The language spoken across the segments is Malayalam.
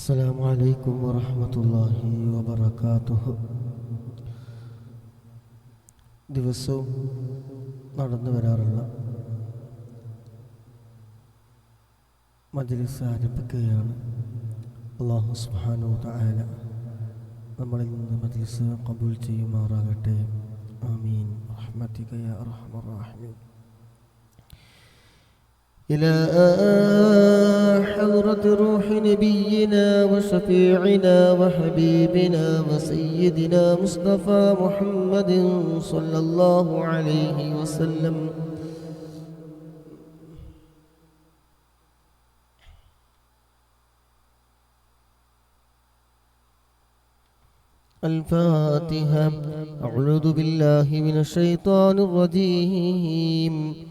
السلام عليكم ورحمة الله وبركاته ദിവസവും നടന്നു വരാറുള്ള മജ്ലിസ് ആരംഭിക്കുകയാണ് അള്ളാഹു സുബ്ഹാനഹു തആല നമ്മളിൽ നിന്ന് മജ്ലിസ് കബൂൽ ചെയ്യുമാറാകട്ടെ ആമീൻ റഹ്മതിക യാ അർഹമർ റഹീമീൻ إلى حضرة روح نبينا وشفيعنا وحبيبنا وسيدنا مصطفى محمد صلى الله عليه وسلم. الفاتحة. أعوذ بالله من الشيطان الرجيم.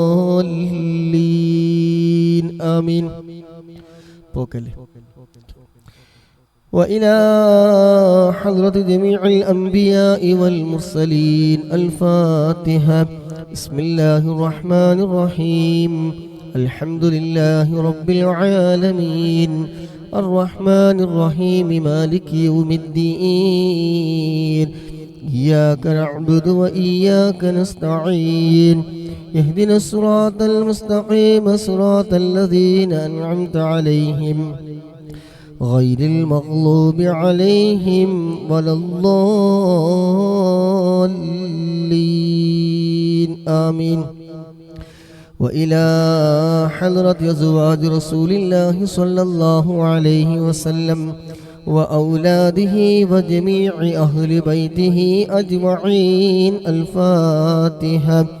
الضالين. آمين. بوكلي وإلى حضرة جميع الأنبياء والمرسلين الفاتحة. بسم الله الرحمن الرحيم. الحمد لله رب العالمين. الرحمن الرحيم مالك يوم الدين. إياك نعبد وإياك نستعين. اهدنا الصراط المستقيم صراط الذين أنعمت عليهم غير المغلوب عليهم ولا الضالين. آمين. وإلى حضرة أزواج رسول الله صلى الله عليه وسلم وأولاده وجميع أهل بيته أجمعين. الفاتحة.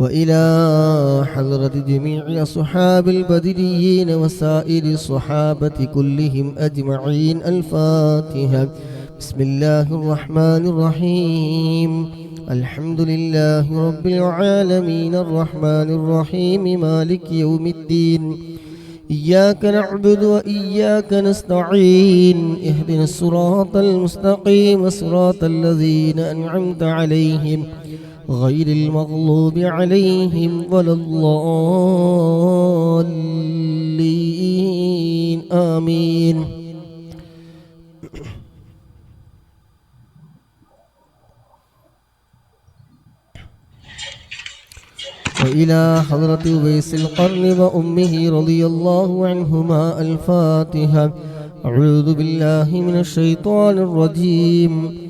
وإلى حضرة جميع أصحاب البدريين وسائر الصحابة كلهم أجمعين. الفاتحة. بسم الله الرحمن الرحيم. الحمد لله رب العالمين. الرحمن الرحيم. مالك يوم الدين. إياك نعبد وإياك نستعين. اهدنا الصراط المستقيم. صراط الذين أنعمت عليهم. غير المغلوب عليهم ولا الضالين. آمين. وإلى حضرة ويس القرن وأمه رضي الله عنهما الفاتحة. أعوذ بالله من الشيطان الرجيم.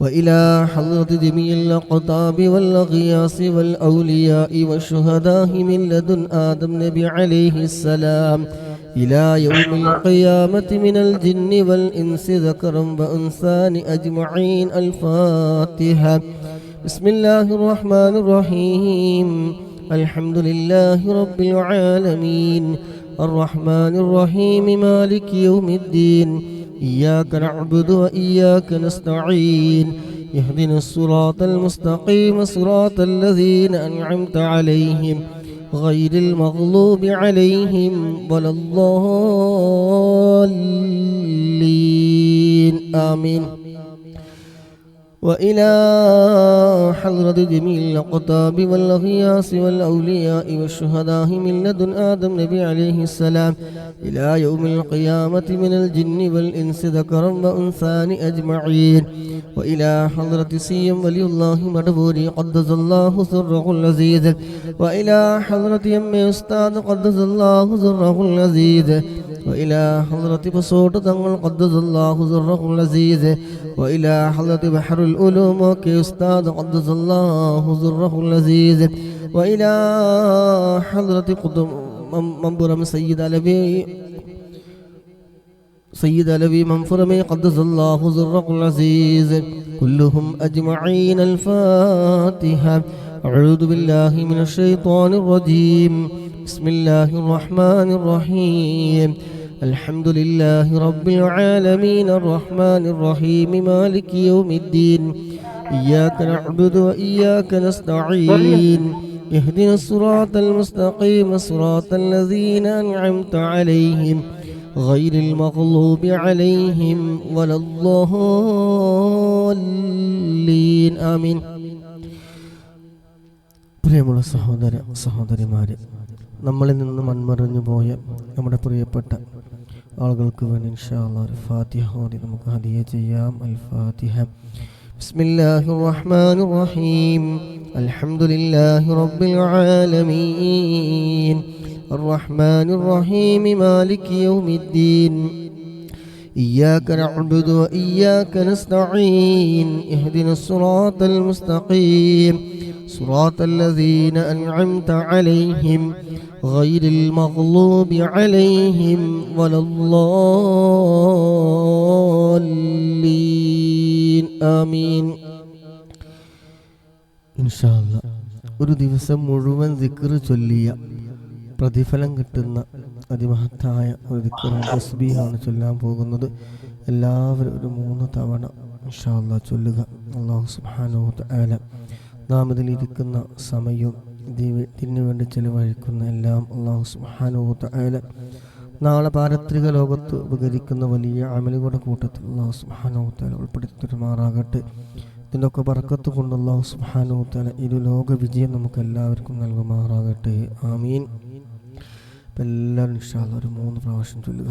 وإلى حضرة جميع الأقطاب والأغياس والأولياء والشهداء من لدن آدم نبي عليه السلام. إلى يوم القيامة من الجن والإنس ذكرا وأنثان أجمعين. الفاتحة. بسم الله الرحمن الرحيم. الحمد لله رب العالمين. الرحمن الرحيم. مالك يوم الدين. إياك نعبد وإياك نستعين. اهدنا الصراط المستقيم صراط الذين أنعمت عليهم غير المغلوب عليهم ولا الضالين. آمين. وإلى حضرة جميع الأقطاب والأغياس والأولياء والشهداء من لدن آدم نبي عليه السلام. إلى يوم القيامة من الجن والإنس ذكرا وأنثى أجمعين. وإلى حضرة سيم ولي الله مدبوري قدس الله سره العزيز. وإلى حضرة يم أستاذ قدس الله سره العزيز. وإلى حضرة بصوت تنقل قدس الله سره العزيز وإلى حضرة بحر العلوم وكي أستاذ قدس الله سره العزيز وإلى حضرة قدم منبر سيد علوي سيد علوي منفرمي قدس الله سره العزيز كلهم أجمعين الفاتحة. أعوذ بالله من الشيطان الرجيم. بسم الله الرحمن الرحيم. الحمد لله رب العالمين الرحمن الرحيم مالك يوم الدين إياك نعبد وإياك نستعين اهدنا الصراط المستقيم صراط الذين أنعمت عليهم غير المغلوب عليهم ولا الضالين آمين പ്രിയമുള്ള സഹോദര സഹോദരിമാരെ നമ്മളിൽ നിന്ന് മൺമറിഞ്ഞു പോയ നമ്മുടെ പ്രിയപ്പെട്ട ആളുകൾക്ക് വേണ്ടി ഇൻഷാല്ല ഒരു ഫാത്തിഹ ഓതി നമുക്ക് ഹദിയ ചെയ്യാം അൽ ഫാത്തിഹ بسم الله الرحمن الرحيم الحمد لله رب العالمين الرحمن الرحيم مالك يوم الدين إياك نعبد وإياك نستعين اهدنا الصراط المستقيم صراط الذين أنعمت عليهم غير المغلوب عليهم ولا الضالين آمين ഇൻഷാല്ല ഒരു ദിവസം മുഴുവൻ ദിക്ർ ചൊല്ലിയ പ്രതിഫലം കിട്ടുന്ന അതിമഹത്തായ ഒരു ദിക്റാണ് തസ്ബീഹാണ് ചൊല്ലാൻ പോകുന്നത് എല്ലാവരും ഒരു മൂന്ന് തവണ ഇൻഷാല്ല ചൊല്ലുക അള്ളാഹു സുബ്ഹാനഹു തആല നാം ഇതിലിരിക്കുന്ന സമയവും ഇതിനു വേണ്ടി ചെലവഴിക്കുന്ന എല്ലാം അള്ളാഹു സുബ്ഹാനഹു തആല നാളെ പാരത്രിക ലോകത്ത് ഉപകരിക്കുന്ന വലിയ അമലുകളുടെ കൂട്ടത്തിൽ അള്ളാഹു സുബ്ഹാനഹു തആല ഉൾപ്പെടുത്തി തരുമാറാകട്ടെ ഇതിന്റെയൊക്കെ പറക്കത്ത് കൊണ്ട് അള്ളാഹു സുബ്ഹാനഹു തആല ഇരു ലോക വിജയം നമുക്ക് എല്ലാവർക്കും നൽകുമാറാകട്ടെ. ആമീൻ. എല്ലാവരും ഇഷ്ടമുള്ള ഒരു മൂന്ന് പ്രാവശ്യം ചൊല്ലുക.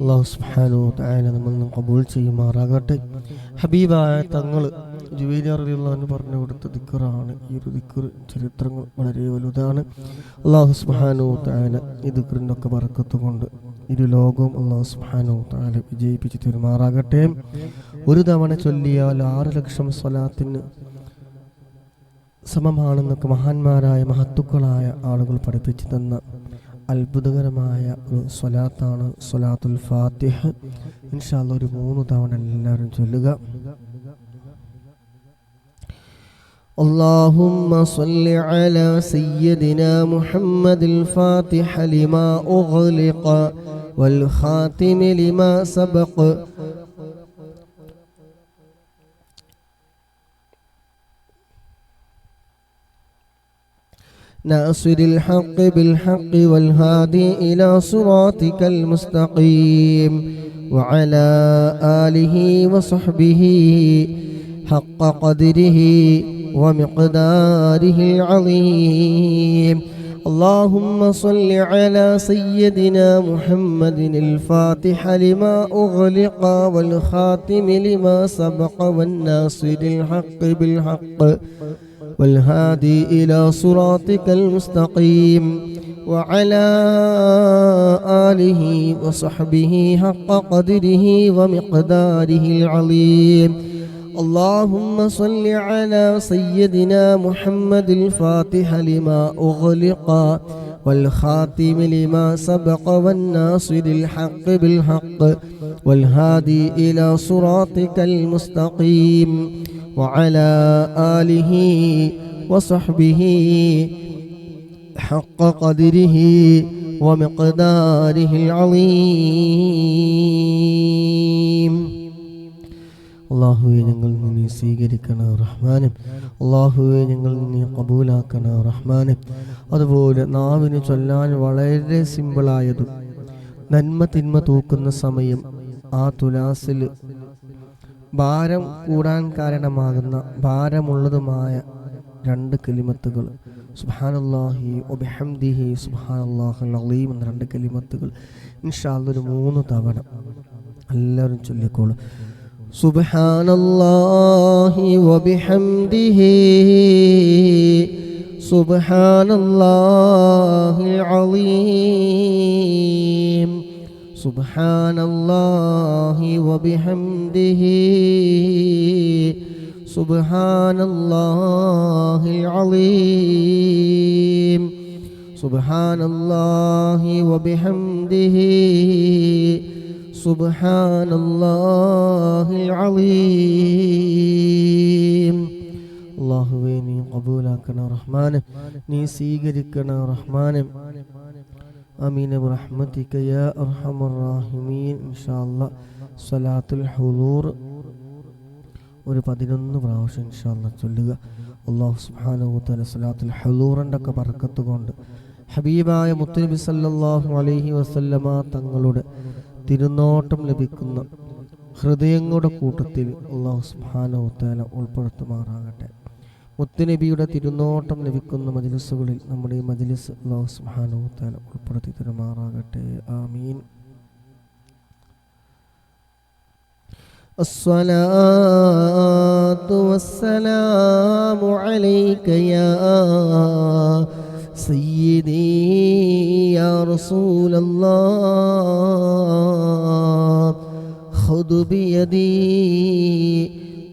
അള്ളാഹു സുബ്ഹാനഹു തആല നമ്മൾ കബൂൽ ചെയ്യുമാറാകട്ടെ. ഹബീബായ തങ്ങൾ ജുവൈലിയറിയുള്ളവന് പറഞ്ഞു കൊടുത്ത ദിക്കറാണ് ഈ ഒരു ദിക്കർ ചരിത്രങ്ങൾ വളരെ വലുതാണ്. അള്ളാഹു സുബ്ഹാനഹു തആല ഈ ദിക്കറിന്റെ ഒക്കെ വറക്കത്ത് കൊണ്ട് ഇരു ലോകവും അള്ളാഹു സുബ്ഹാനഹു തആല വിജയിപ്പിച്ച് തീരുമാറാകട്ടെ. ഒരു തവണ ചൊല്ലിയാൽ ആറ് ലക്ഷം സ്വലാത്തിന് സമമാണെന്നൊക്കെ മഹാന്മാരായ മഹത്തുക്കളായ ആളുകൾ പഠിപ്പിച്ചു തന്ന അത്ഭുതകരമായ ഒരു സ്വലാത്താണ് സ്വലാത്തുൽ ഫാത്തിഹ് ഇൻഷാല്ല ഒരു മൂന്ന് തവണ എല്ലാവരും ചൊല്ലുക اللهم صل على سيدنا محمد الفاتح لما أغلق والخاتم لما سبق ناصر الحق بالحق والهادي إلى صراطك المستقيم وعلى آله وصحبه حق قدره ومقداره العظيم. اللهم صل على سيدنا محمد الفاتح لما أغلق والخاتم لما سبق والناصر الحق بالحق. والهادي إلى صراطك المستقيم وعلى آله وصحبه حق قدره ومقداره العظيم. اللهم صل على سيدنا محمد الفاتح لما أغلق والخاتم لما سبق والناصر الحق بالحق والهادي إلى صراطك المستقيم. وعلى آله وصحبه حق قدره ومقداره العظيم അള്ളാഹുവെ ഞങ്ങൾ നിന്നെ സ്വീകരിക്കണ റഹ്മാനും അള്ളാഹുവെ ഞങ്ങൾ നിന്നെ കബൂലാക്കണ റഹ്മാനും അതുപോലെ നാവിന് ചൊല്ലാൻ വളരെ സിമ്പിളായതും നന്മ തിന്മ തൂക്കുന്ന സമയം ആ തുലാസിൽ ഭാരം കൂടാൻ കാരണമാകുന്ന ഭാരമുള്ളതുമായ രണ്ട് കലിമത്തുകൾ. സുഹാനുല്ലാഹി ഒബിഹംദിഹി സുബാനല്ലാഹുൽ അലീം എന്ന രണ്ട് കലിമത്തുകൾ. ഇൻഷാല്ലൊരു മൂന്ന് തവണ എല്ലാവരും ചൊല്ലിക്കോളൂ. സുബ്ഹാനല്ലാഹി വബിഹംദിഹി സുബ്ഹാനല്ലാഹിൽ അലീം. സുബ്ഹാനല്ലാഹി വബിഹംദിഹി സുബ്ഹാനല്ലാഹിൽ അലീം സുബ്ഹാനല്ലാഹി വബിഹംദിഹി സുബ്ഹാനല്ലാഹിൽ അലീം അള്ളാഹുവേ നീ കബൂലാക്കണ റഹ്മാനെ നീ സ്വീകരിക്കണ റഹ്മാനെ. അമീന റഹ്മത്തിക യാ അർഹമർ റാഹിമീൻ ഇൻഷാല്ല സ്വലാത്തുൽ ഹുദൂർ ഒരു പതിനൊന്ന് പ്രാവശ്യം ഇൻഷാല്ല ചൊല്ലുക. അള്ളാഹു സുബ്ഹാനഹു തആല സ്വലാത്തുൽ ഹുദൂറിന്റെ ഒക്കെ ബർക്കത്ത് കൊണ്ട് ഹബീബായ മുത്തലിബി സല്ലാഹു അലഹി വസല്ലമ തങ്ങളുടെ തിരുനോട്ടം ലഭിക്കുന്ന ഹൃദയങ്ങളുടെ കൂട്ടത്തിൽ അള്ളാഹു സുബ്ഹാനഹു തആല ഉൾപ്പെടുത്തുമാറാകട്ടെ. മുത്തുനബിയുടെ തിരുനോട്ടം ലഭിക്കുന്ന മജ്ലിസുകളിൽ നമ്മുടെ ഈ മജ്ലിസ് അള്ളാഹു സുബ്ഹാനഹു തആല ഉൾപ്പെടുത്തി തരുമാറാകട്ടെ ആമീൻ الصلاة والسلام عليك يا سيدي يا رسول الله خذ بيدي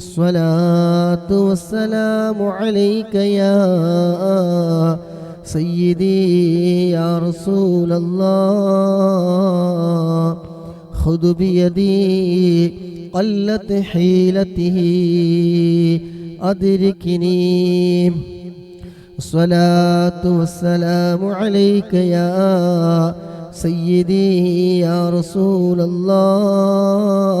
الصلاة والسلام عليك يا سيدي يا رسول الله. خذ بيدي قلت حيلته أدركني. الصلاة والسلام عليك يا سيدي يا رسول الله.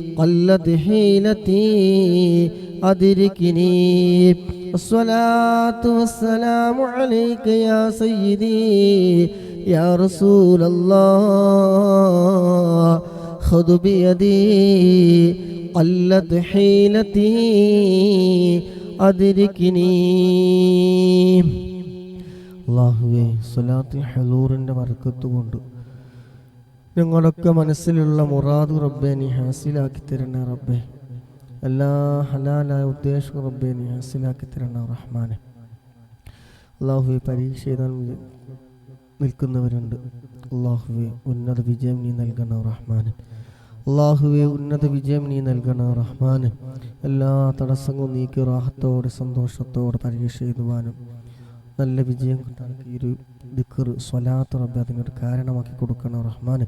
قلت حيلتي أدركني الصلاة والسلام عليك يا سيدي يا رسول الله خذ بيدي قلت حيلتي أدركني അള്ളാഹുവേ സ്വലാത്തിൽ ഹലൂറിൻ്റെ വറക്കത്ത് കൊണ്ട് ഞങ്ങളൊക്കെ മനസ്സിലുള്ള മുറാദു റബ്ബെ നീ ഹാസിലാക്കി തരണ റബ്ബെ. എല്ലാ ഹലാലായ ഉദ്ദേശം റബ്ബെ നീ ഹാസിലാക്കി തരണ റഹ്മാനെ. അള്ളാഹുവെ പരീക്ഷ എഴുതാൻ നിൽക്കുന്നവരുണ്ട്. അള്ളാഹുവെ ഉന്നത വിജയം നീ നൽകണ റഹ്മാനെ. അള്ളാഹുവെ ഉന്നത വിജയം നീ നൽകണ റഹ്മാന്. എല്ലാ തടസ്സങ്ങളും നീക്കി റാഹത്തോടെ സന്തോഷത്തോടെ പരീക്ഷ എഴുതുവാനും നല്ല വിജയം കൊണ്ടാണ് ഈ ഒരു ദിക്കർ സ്വലാത്ത് റബ്ബെ അതിനൊരു കാരണമാക്കി കൊടുക്കണം റഹ്മാൻ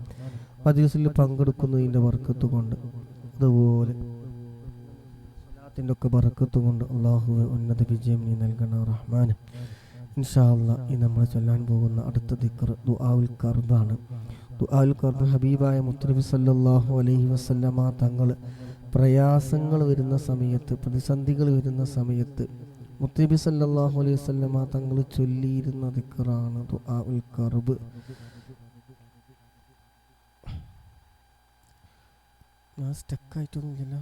ഹദീസിൽ പങ്കെടുക്കുന്നതിന്റെ വർക്കത്ത് കൊണ്ട് അതുപോലെ സ്വലാത്തിന്റെ ഒക്കെ വർക്കത്ത് കൊണ്ട് അള്ളാഹുവെ ഉന്നത വിജയം നീ നൽകണം റഹ്മാൻ ഇൻഷാല്ല ഈ നമ്മൾ ചൊല്ലാൻ പോകുന്ന അടുത്ത ദിക്കർ ദുആൽ കർബാണ് ദുആൽ കർബ് ഹബീബായ മുത്തനബി സല്ലാഹു അലൈഹി വസല്ലമ തങ്ങൾ പ്രയാസങ്ങൾ വരുന്ന സമയത്ത് പ്രതിസന്ധികൾ വരുന്ന സമയത്ത് മുത്തനബി സല്ലാഹു അലൈഹി വസല്ലമ തങ്ങൾ ചൊല്ലിയിരുന്ന ദിക്കറാണ് ദുആഉൽ കർബ്. ഞാൻ സ്റ്റക്കായിട്ടൊന്നുമില്ലല്ലോ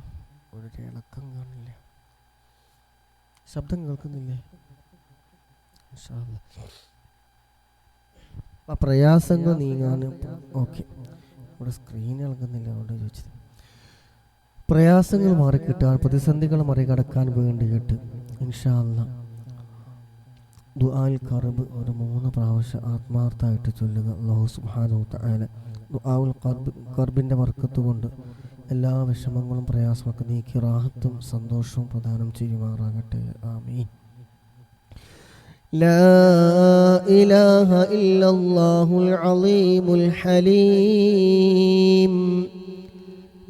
ഒരു ഇളക്കം കാണില്ല. ശബ്ദം കേൾക്കുന്നില്ലേ. ആ പ്രയാസങ്ങൾ നീങ്ങാൻ ഓക്കെ. ഇവിടെ സ്ക്രീൻ ഇളകുന്നില്ല അതുകൊണ്ട് ചോദിച്ചത് പ്രയാസങ്ങൾ മാറിക്കിട്ടാൻ പ്രതിസന്ധികൾ മറികടക്കാൻ വേണ്ടിയിട്ട് ഇൻഷാല്ല ദുആൽ കർബ് ഒരു മൂന്ന് പ്രാവശ്യം ആത്മാർത്ഥമായിട്ട് ചൊല്ലുക അല്ലാഹു സുബ്ഹാനഹു തആല ദുആഉൽ കർബ് കർബിൻ്റെ വർക്കത്ത് കൊണ്ട് എല്ലാ വിഷമങ്ങളും പ്രയാസമൊക്കെ നീക്കി റാഹത്തും സന്തോഷവും പ്രദാനം ചെയ്യുമാറാകട്ടെ ആമീൻ لا إله إلا الله العظيم الحليم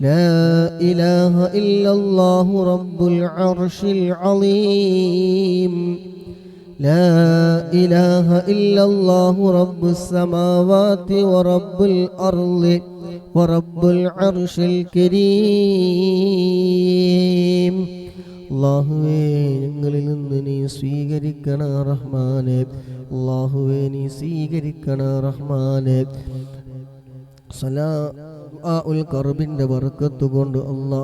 لا إله إلا الله رب العرش العظيم لا إله إلا الله رب السماوات ورب الأرض ورب العرش الكريم അള്ളാഹുവേ ഞങ്ങളിൽ നിന്ന് നീ സ്വീകരിക്കണ റഹ്മാനെ അള്ളാഹുവേ നീ സ്വീകരിക്കണ റഹ്മാനെ സലാ ഉൽ കർബിന്റെ വർക്കത്ത് കൊണ്ട് അല്ലാ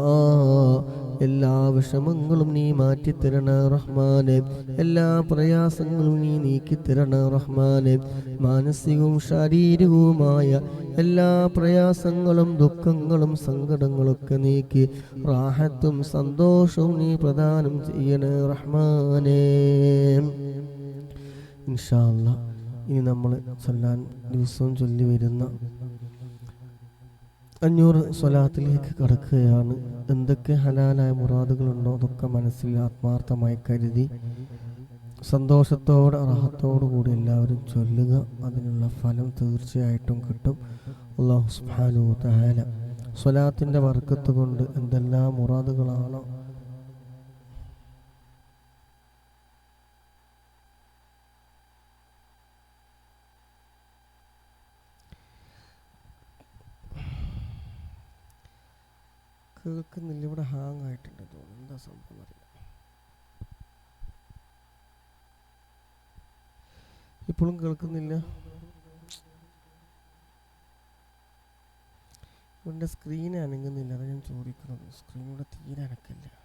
എല്ലാ വിഷമങ്ങളും നീ മാറ്റിത്തരണ റഹ്മാനെ. എല്ലാ പ്രയാസങ്ങളും നീ നീക്കിത്തരണ റഹ്മാനെ. മാനസികവും ശാരീരികവുമായ എല്ലാ പ്രയാസങ്ങളും ദുഃഖങ്ങളും സങ്കടങ്ങളൊക്കെ നീക്കി റാഹത്തും സന്തോഷവും നീ പ്രദാനം ചെയ്യണ റഹ്മാനെ. ഇൻഷാല്ല ഇനി നമ്മൾ ചൊല്ലാൻ ദിവസവും ചൊല്ലി വരുന്ന അഞ്ഞൂറ് സ്വലാത്തിലേക്ക് കടക്കുകയാണ്. എന്തൊക്കെ ഹലാലായ മുറാദുകളുണ്ടോ അതൊക്കെ മനസ്സിൽ ആത്മാർത്ഥമായി കരുതി സന്തോഷത്തോടെ അർഹത്തോടു കൂടി എല്ലാവരും ചൊല്ലുക. അതിനുള്ള ഫലം തീർച്ചയായിട്ടും കിട്ടും. അള്ളാഹു സുബ്ഹാനഹു തഹാല സ്വലാത്തിന്റെ വർക്കത്ത് കൊണ്ട് എന്തെല്ലാം മുറാദുകളാണോ കേൾക്കുന്നില്ല. ഇവിടെ ഹാങ് ആയിട്ടുണ്ട് തോന്നുന്നു. എന്താ സംഭവം അറിയാം ഇപ്പോഴും കേൾക്കുന്നില്ല. ഇവന്റെ സ്ക്രീൻ അനങ്ങുന്നില്ല. അതാ ഞാൻ ചോദിക്കുന്നത്. സ്ക്രീൻ ഇവിടെ തീരെ അനക്കില്ല.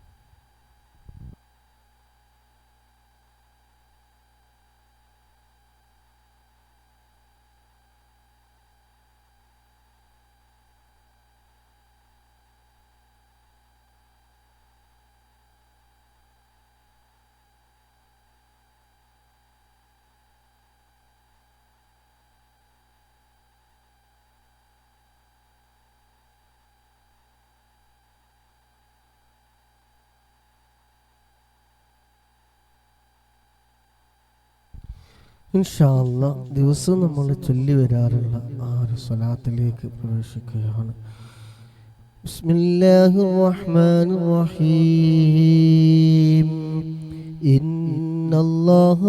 ഇൻഷാല്ല ദിവസം നമ്മൾ ചൊല്ലി വരാറുള്ള ആ ഒരു സ്വലാത്തിലേക്ക് പ്രവേശിക്കുകയാണ്. ബിസ്മില്ലാഹിർ റഹ്മാനിർ റഹീം ഇന്നല്ലാഹ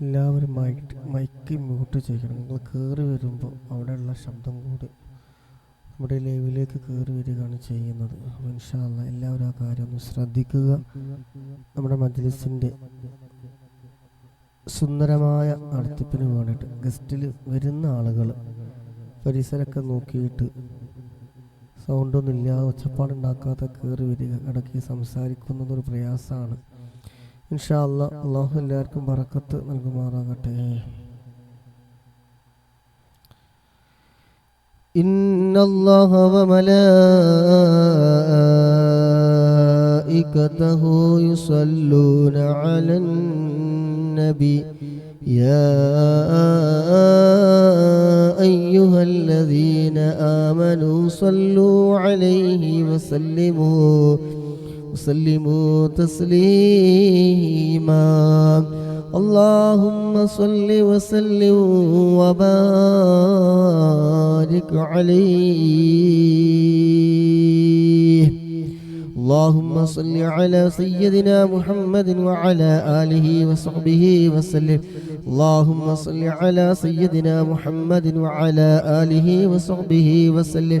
എല്ലാവരും മൈക്ക് മൈക്ക് മ്യൂട്ട് ചെയ്യണം. നിങ്ങൾ കയറി വരുമ്പോൾ അവിടെയുള്ള ശബ്ദം കൂടി നമ്മുടെ ലൈവിലേക്ക് കയറി വരികയാണ് ചെയ്യുന്നത്. അപ്പോൾ എല്ലാവരും ആ കാര്യം ഒന്ന് ശ്രദ്ധിക്കുക. നമ്മുടെ മജ്ലിസിന്റെ സുന്ദരമായ നടത്തിപ്പിന് വേണ്ടിയിട്ട് ഗസ്റ്റിൽ വരുന്ന ആളുകൾ പരിസരമൊക്കെ നോക്കിയിട്ട് സൗണ്ടൊന്നും ഇല്ലാതെ ഒച്ചപ്പാടുണ്ടാക്കാതെ കയറി വരിക. ഇടയ്ക്ക് സംസാരിക്കുന്നത് ഒരു പ്രയാസമാണ്. ഇൻഷാ അല്ലാ അള്ളാഹു എല്ലാവർക്കും ബറക്കത്ത് നൽകുമാറാകട്ടെ إن الله وملائكته يصلون على النبي يا أيها الذين آمنوا صلوا عليه وسلموا وسلموا تسليما. اللهم صل وسلم وبارك عليه. اللهم صل على سيدنا محمد وعلى آله وصحبه وسلم. اللهم صل على سيدنا محمد وعلى آله وصحبه وسلم.